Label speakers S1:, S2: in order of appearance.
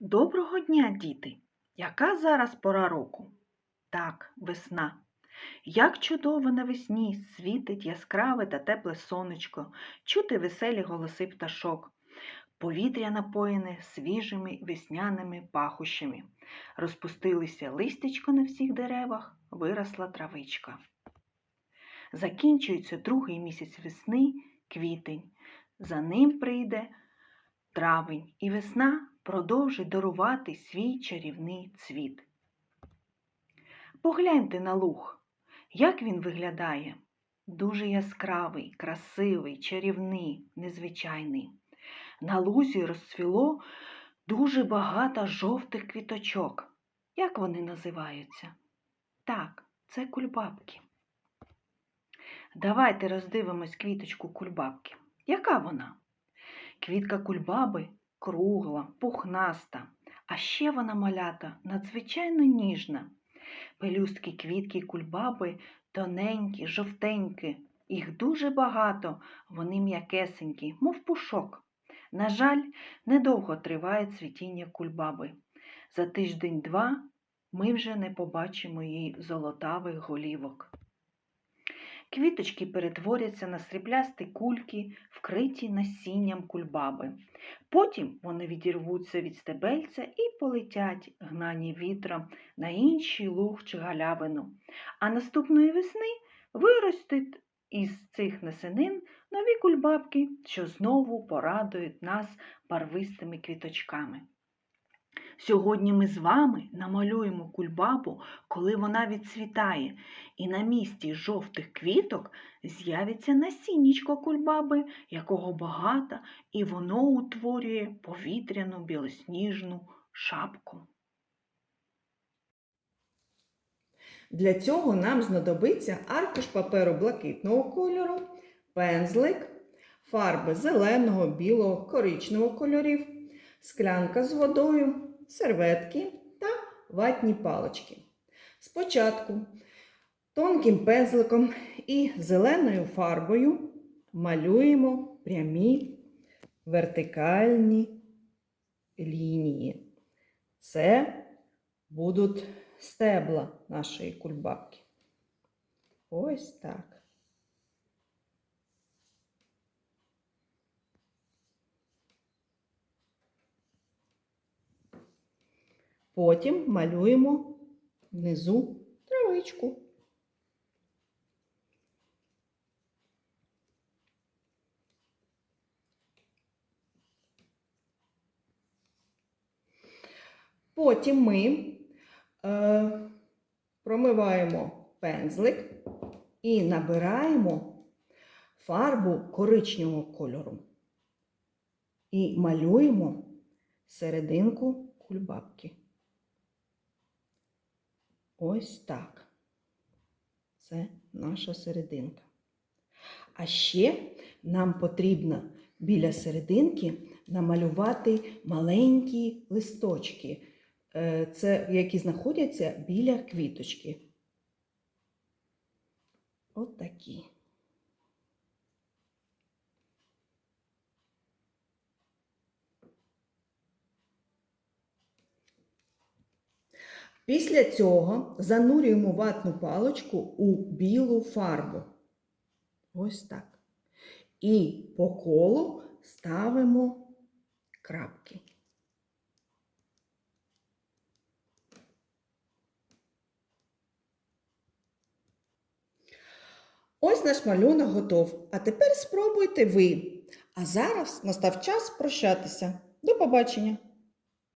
S1: Доброго дня, діти! Яка зараз пора року? Так, весна. Як чудово навесні світить яскраве та тепле сонечко, чути веселі голоси пташок. Повітря напоєне свіжими весняними пахощами. Розпустилися листячко на всіх деревах, виросла травичка. Закінчується другий місяць весни квітень. За ним прийде травень, і весна продовжить дарувати свій чарівний цвіт. Погляньте на луг, як він виглядає. Дуже яскравий, красивий, чарівний, незвичайний. На лузі розцвіло дуже багато жовтих квіточок. Як вони називаються? Так, це кульбабки. Давайте роздивимось квіточку кульбабки. Яка вона? Квітка кульбаби кругла, пухнаста, а ще вона малята надзвичайно ніжна. Пелюстки квітки кульбаби тоненькі, жовтенькі, їх дуже багато, вони м'якесенькі, мов пушок. На жаль, недовго триває цвітіння кульбаби. За тиждень-два ми вже не побачимо її золотавих голівок. Квіточки перетворяться на сріблясті кульки, вкриті насінням кульбаби. Потім вони відірвуться від стебельця і полетять, гнані вітром, на інший луг чи галявину. А наступної весни виростуть із цих насенин нові кульбабки, що знову порадують нас барвистими квіточками. Сьогодні ми з вами намалюємо кульбабу, коли вона відцвітає, і на місці жовтих квіток з'явиться насіннічко кульбаби, якого багато, і воно утворює повітряну білосніжну шапку.
S2: Для цього нам знадобиться аркуш паперу блакитного кольору, пензлик, фарби зеленого, білого, коричневого кольорів, склянка з водою, серветки та ватні палички. Спочатку тонким пензликом і зеленою фарбою малюємо прямі вертикальні лінії. Це будуть стебла нашої кульбабки. Ось так. Потім малюємо внизу травичку. Потім ми е, промиваємо пензлик і набираємо фарбу коричневого кольору. І малюємо серединку кульбабки. Ось так. Це наша серединка. А ще нам потрібно біля серединки намалювати маленькі листочки, е, це, які знаходяться біля квіточки. От Після цього занурюємо ватну паличку у білу фарбу. Ось так. І по колу ставимо крапки. Ось наш малюнок готов. А тепер спробуйте ви. А зараз настав час прощатися. До побачення!